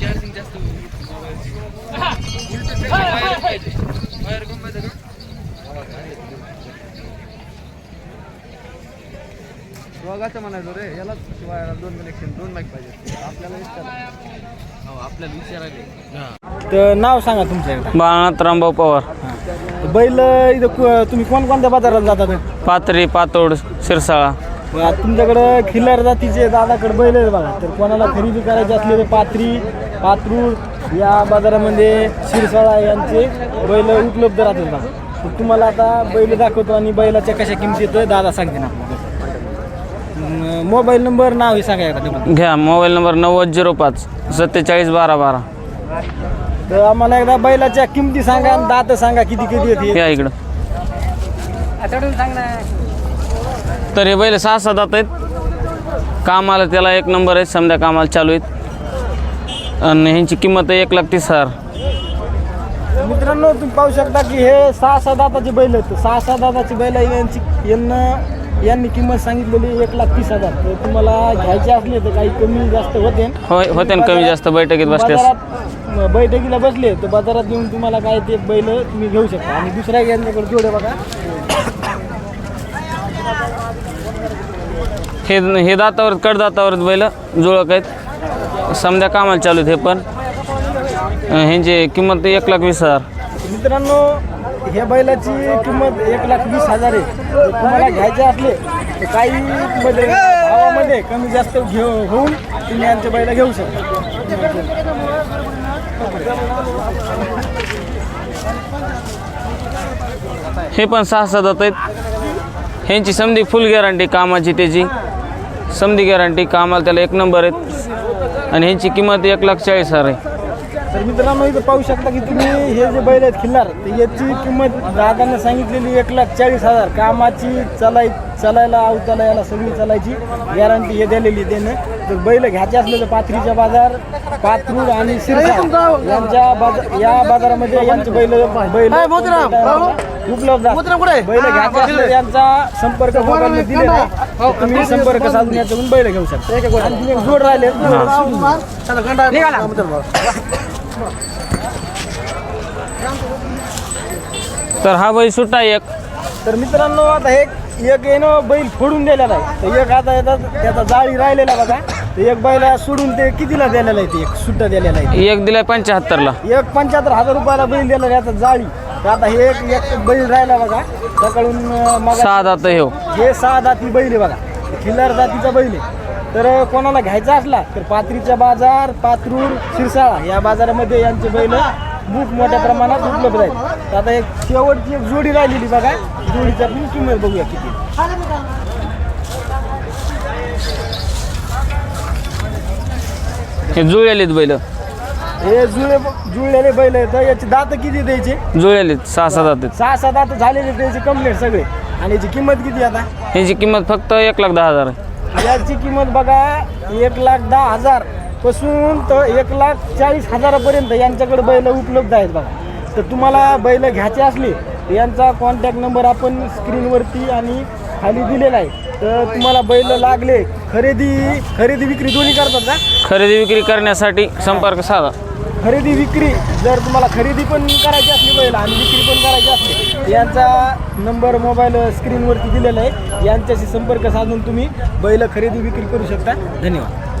Charging जास्त उलट बाहेर पाहिजे बाहेर कोण माहिती का? दोघाचं म्हणायचं रे. यालाच शिवायला दोन कनेक्शन दोन माईक पाहिजे. आपल्याला विचार हो आपल्याला विचारायला तर नाव सांगा तुमचं एकदा बाळनाथ रामभाऊ पवार. बैल इथं तुम्ही कोणकोणत्या बाजारात जातात? पाथरी पातोड शिरसाळा. तुमच्याकडं खिल्लार जातीचे दादाकडे बैल आहेत बघा. तर कोणाला खरेदी करायची असली तर पात्री पात्रूळ या बाजारामध्ये शिरसाळा यांचे बैल उपलब्ध राहतात बघा. तर तुम्हाला आता बैल दाखवतो आणि बैलाच्या कशा किमती येतोय दादा सांगते ना आपल्याला. मोबाईल नंबर नाव हे सांगा एकदा तुम्हाला. घ्या मोबाईल नंबर नव्वद झिरो पाच सत्तेचाळीस बारा बारा. तर आम्हाला एकदा बैलाच्या किमती सांगा आणि दात सांगा किती किती येते या इकडं. तर हे बैल सहा सात आहेत. कामाला त्याला एक नंबर आहे समजा कामाला चालू आहेत. आणि ह्यांची किंमत आहे एक लाख तीस हजार. मित्रांनो तुम्ही पाहू शकता की हे सहा सहा दाताचे बैल आहेत. सहा सहा दाताचे बैल आहे. यांची यांना यांनी किंमत सांगितलेली एक लाख तीस हजार. तर तुम्हाला घ्यायचे असले तर काही कमी जास्त होते. होय होते कमी जास्त बैठकीत बाजारात बैठकीला बसले तर बाजारात येऊन तुम्हाला काय ते बैल तुम्ही घेऊ शकता. आणि दुसऱ्या यांच्याकडे जोडे बघा. हे हे दातावर कडदातावर बैल जुळक आहेत. समजा कामाला चालू आहेत हे पण. ह्यांची किंमत एक लाख वीस हजार. मित्रांनो ह्या बैलाची किंमत एक लाख वीस हजार आहे. जर तुम्हाला घ्यायचे असले तर काही मध्ये भावामध्ये कमी जास्त घेऊ होऊन तुम्ही यांचे बैल घेऊ शकता. हे पण सहा सात दात आहेत. ह्यांची समधी फुल गॅरंटी कामाची त्याची. समधी गॅरंटी कामाला त्याला एक नंबर आहेत. आणि ह्यांची किंमत एक लाख चाळीस हजार आहे. तर मित्रांनो इथं पाहू शकता की तुम्ही हे जे बैल आहेत खिल्लार तर याची किंमत दादाने सांगितलेली एक लाख चाळीस हजार. कामाची चलाय चलायला अवताला याला सगळी चलायची. गॅरंटी हे दिलेली त्यानं. तर बैल घ्यायचे असले तर पाथरीचा बाजार पाथरूड आणि शिरसा यांच्या बाजार या बाजारामध्ये यांचे बैल बैल उपलब्ध. बैल घ्यायचे असले यांचा संपर्क दिलेला तुम्ही संपर्क साधून याच्याकडून बैल घेऊ शकता. आणखी एक जोड राहिले. तर हा बैल सुट्टा एक. तर मित्रांनो आता एक एक येणं बैल फोडून दिलेला आहे. तर एक आता येतात त्याचा जाळी राहिलेला बघा. एक बैला सोडून ते कितीला दिलेला आहे ते? एक सुट्टा दिलेला आहे एक दिलाय पंच्याहत्तरला. एक पंच्याहत्तर हजार रुपयाला बैल दिला आहे आता जाळी. तर आता हे एक एक बैल राहिला बघा. सकाळून मग सहा दात हे हो. हे सहा दाती बैल आहे बघा. खिल्लार जातीचा बैल आहे. तर कोणाला घ्यायचा असला तर पात्रीचा बाजार पात्रूर शिरसाळा या बाजारामध्ये यांचे बैल खूप मोठ्या प्रमाणात उपलब्ध आहेत. तर आता एक शेवटची एक जोडी राहिलेली बघा. जोडीचा पण किंमत बघूया किती. हे जुळलेत बैल. हे जुळे जुळलेले बैल आहेत. याची दात किती द्यायचे जुळलेत सहा सहा दात सहा सात दात झालेले त्याचे कंप्लीट सगळे. आणि याची किंमत किती आता? ह्यांची किंमत फक्त एक लाख दहा हजार आहे. याची किंमत बघा एक लाख दहा हजारपासून तर एक लाख चाळीस हजारापर्यंत यांच्याकडे बैल उपलब्ध आहेत बघा. तर तुम्हाला बैल घ्यायचे असले यांचा कॉन्टॅक्ट नंबर आपण स्क्रीनवरती आणि खाली दिलेला आहे. तर तुम्हाला बैल लागले खरेदी खरेदी विक्री दोन्ही करतात का? खरेदी विक्री करण्यासाठी संपर्क साधा. खरेदी विक्री जर तुम्हाला खरेदी पण करायची असली बैल आणि विक्री पण करायची असली यांचा नंबर मोबाईल स्क्रीनवरती दिलेला आहे. यांच्याशी संपर्क साधून तुम्ही बैल खरेदी विक्री करू शकता. धन्यवाद.